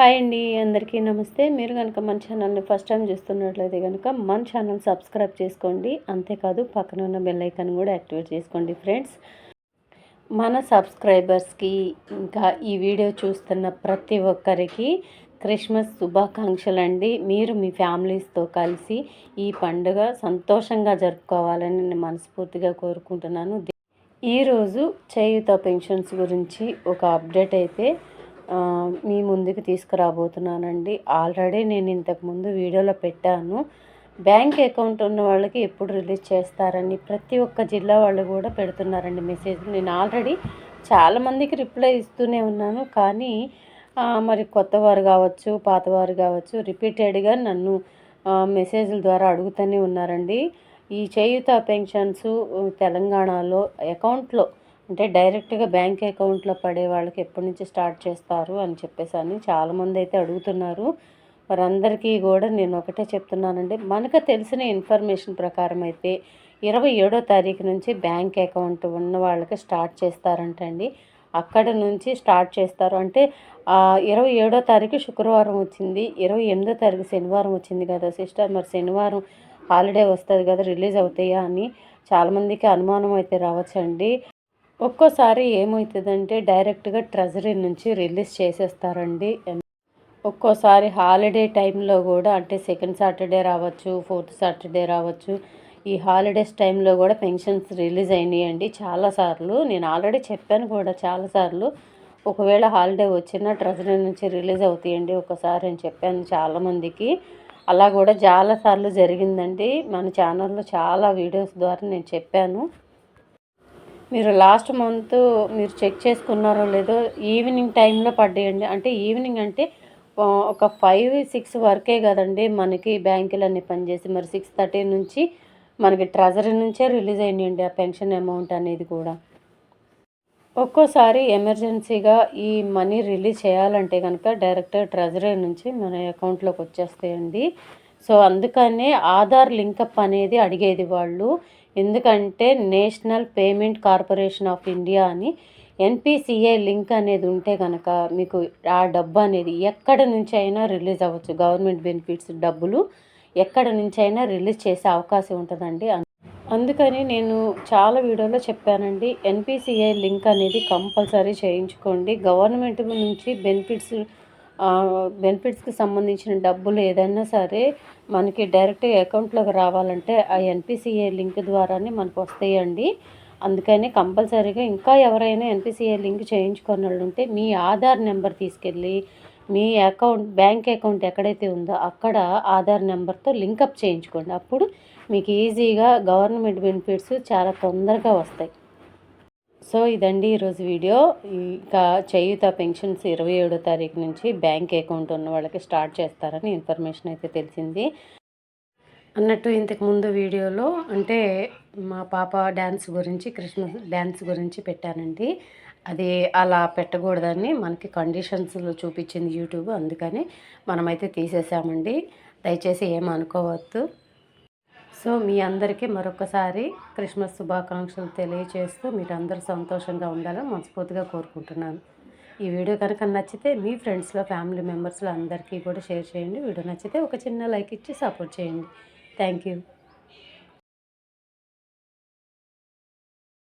Hi అండి అందరికీ నమస్తే. మీరు కనుక మన ఛానల్ని ఫస్ట్ టైం చూస్తున్నట్లయితే కనుక మన ఛానల్ సబ్స్క్రైబ్ చేసుకోండి. అంతేకాదు పక్కన ఉన్న బెల్ ఐకాన్ కూడా యాక్టివేట్ చేసుకోండి ఫ్రెండ్స్. మన సబ్స్క్రైబర్స్కి ఇంకా ఈ వీడియో చూస్తున్న ప్రతి ఒక్కరికి క్రిస్మస్ శుభాకాంక్షలు అండి మీరు మీ ఫ్యామిలీస్తో కలిసి ఈ పండుగ సంతోషంగా జరుపుకోవాలని నేను మనస్ఫూర్తిగా కోరుకుంటున్నాను. ఈరోజు చేయుత పెన్షన్స్ గురించి ఒక అప్డేట్ అయితే మీ ముందుకు తీసుకురాబోతున్నానండి. ఆల్రెడీ నేను ఇంతకుముందు వీడియోలో పెట్టాను. బ్యాంక్ అకౌంట్ ఉన్న వాళ్ళకి ఎప్పుడు రిలీజ్ చేస్తారని ప్రతి ఒక్క జిల్లా వాళ్ళు కూడా పెడుతున్నారండి మెసేజ్ నేను ఆల్రెడీ చాలామందికి రిప్లై ఇస్తూనే ఉన్నాను. కానీ మరి కొత్తవారు కావచ్చు పాతవారు కావచ్చు రిపీటెడ్గా నన్ను మెసేజ్ల ద్వారా అడుగుతూనే ఉన్నారండి. ఈ చేయుత పెన్షన్స్ తెలంగాణలో అకౌంట్లో అంటే డైరెక్ట్గా బ్యాంక్ అకౌంట్లో పడే వాళ్ళకి ఎప్పటి నుంచి స్టార్ట్ చేస్తారు అని చెప్పేసి అని చాలామంది అయితే అడుగుతున్నారు. వారందరికీ కూడా నేను ఒకటే చెప్తున్నానండి. మనకు తెలిసిన ఇన్ఫర్మేషన్ ప్రకారం అయితే ఇరవై ఏడో తారీఖు నుంచి బ్యాంక్ అకౌంట్ ఉన్న వాళ్ళకి స్టార్ట్ చేస్తారంటండి అక్కడ నుంచి స్టార్ట్ చేస్తారు. అంటే ఇరవై ఏడో తారీఖు శుక్రవారం వచ్చింది. ఇరవై ఎనిమిదో తారీఖు శనివారం వచ్చింది కదా సిస్టర్. మరి శనివారం హాలిడే వస్తుంది కదా రిలీజ్ అవుతాయా అని చాలామందికి అనుమానం అయితే రావచ్చండి. ఒక్కోసారి ఏమవుతుందంటే డైరెక్ట్గా ట్రెజరీ నుంచి రిలీజ్ చేసేస్తారండి. ఒక్కోసారి హాలిడే టైంలో కూడా అంటే సెకండ్ సాటర్డే రావచ్చు ఫోర్త్ సాటర్డే రావచ్చు ఈ హాలిడేస్ టైంలో కూడా పెన్షన్స్ రిలీజ్ అయినాయండి. చాలాసార్లు నేను ఆల్రెడీ చెప్పాను కూడా చాలాసార్లు ఒకవేళ హాలిడే వచ్చినా ట్రెజరీ నుంచి రిలీజ్ అవుతాయండి ఒకసారి అని చెప్పాను చాలామందికి అలా కూడా చాలాసార్లు జరిగిందండి. మన ఛానల్లో చాలా వీడియోస్ ద్వారా నేను చెప్పాను. మీరు లాస్ట్ మంత్ మీరు చెక్ చేసుకున్నారో లేదో ఈవినింగ్ టైంలో పడ్డాయండి. అంటే ఈవినింగ్ అంటే ఒక ఫైవ్ సిక్స్ వరకే కదండి మనకి బ్యాంకులన్నీ పనిచేసి. మరి సిక్స్ థర్టీ నుంచి మనకి ట్రెజరీ నుంచే రిలీజ్ అయ్యండి ఆ పెన్షన్ అమౌంట్ అనేది కూడా. ఒక్కోసారి ఎమర్జెన్సీగా ఈ మనీ రిలీజ్ చేయాలంటే కనుక డైరెక్ట్ ట్రెజరీ నుంచి మన అకౌంట్లోకి వచ్చేస్తాయండి. సో అందుకనే ఆధార్ లింకప్ అనేది అడిగేది వాళ్ళు. ఎందుకంటే national payment corporation of India అని ఎన్పిసిఏ లింక్ అనేది ఉంటే కనుక మీకు ఆ డబ్బు అనేది ఎక్కడ నుంచి అయినా రిలీజ్ అవ్వచ్చు. గవర్నమెంట్ బెనిఫిట్స్ డబ్బులు ఎక్కడ నుంచి అయినా రిలీజ్ చేసే అవకాశం ఉంటుందండి. అందుకని నేను చాలా వీడియోలో చెప్పానండి ఎన్పిసిఐ లింక్ అనేది కంపల్సరీ చేయించుకోండి. గవర్నమెంట్ నుంచి బెనిఫిట్స్ బెనిఫిట్స్కి సంబంధించిన డబ్బులు ఏదైనా సరే మనకి డైరెక్ట్ అకౌంట్లోకి రావాలంటే ఆ ఎన్పిసిఏ లింక్ ద్వారానే మనకు వస్తాయండి. అందుకని కంపల్సరీగా ఇంకా ఎవరైనా ఎన్పిసిఏ లింక్ చేయించుకున్న వాళ్ళు ఉంటే మీ ఆధార్ నెంబర్ తీసుకెళ్ళి మీ అకౌంట్ బ్యాంక్ అకౌంట్ ఎక్కడైతే ఉందో అక్కడ ఆధార్ నెంబర్తో లింకప్ చేయించుకోండి. అప్పుడు మీకు ఈజీగా గవర్నమెంట్ బెనిఫిట్స్ చాలా తొందరగా వస్తాయి. సో ఇదండి ఈరోజు వీడియో. ఇంకా చేయుత పెన్షన్స్ ఇరవై ఏడో తారీఖు నుంచి బ్యాంక్ అకౌంట్ ఉన్న వాళ్ళకి స్టార్ట్ చేస్తారని ఇన్ఫర్మేషన్ అయితే తెలిసింది. అన్నట్టు ఇంతకు ముందు వీడియోలో అంటే మా పాప డ్యాన్స్ గురించి క్రిస్మస్ డ్యాన్స్ గురించి పెట్టానండి. అది అలా పెట్టకూడదని మనకి కండిషన్స్లో చూపించింది యూట్యూబ్. అందుకని మనమైతే తీసేసామండి. దయచేసి ఏమనుకోవద్దు సో మీ అందరికీ మరొకసారి క్రిస్మస్ శుభాకాంక్షలు తెలియజేస్తూ మీరు అందరూ సంతోషంగా ఉండాలని మనస్ఫూర్తిగా కోరుకుంటున్నాను. ఈ వీడియో కనుక నచ్చితే మీ ఫ్రెండ్స్లో ఫ్యామిలీ మెంబర్స్లో అందరికీ కూడా షేర్ చేయండి. వీడియో నచ్చితే ఒక చిన్న లైక్ ఇచ్చి సపోర్ట్ చేయండి. Thank you.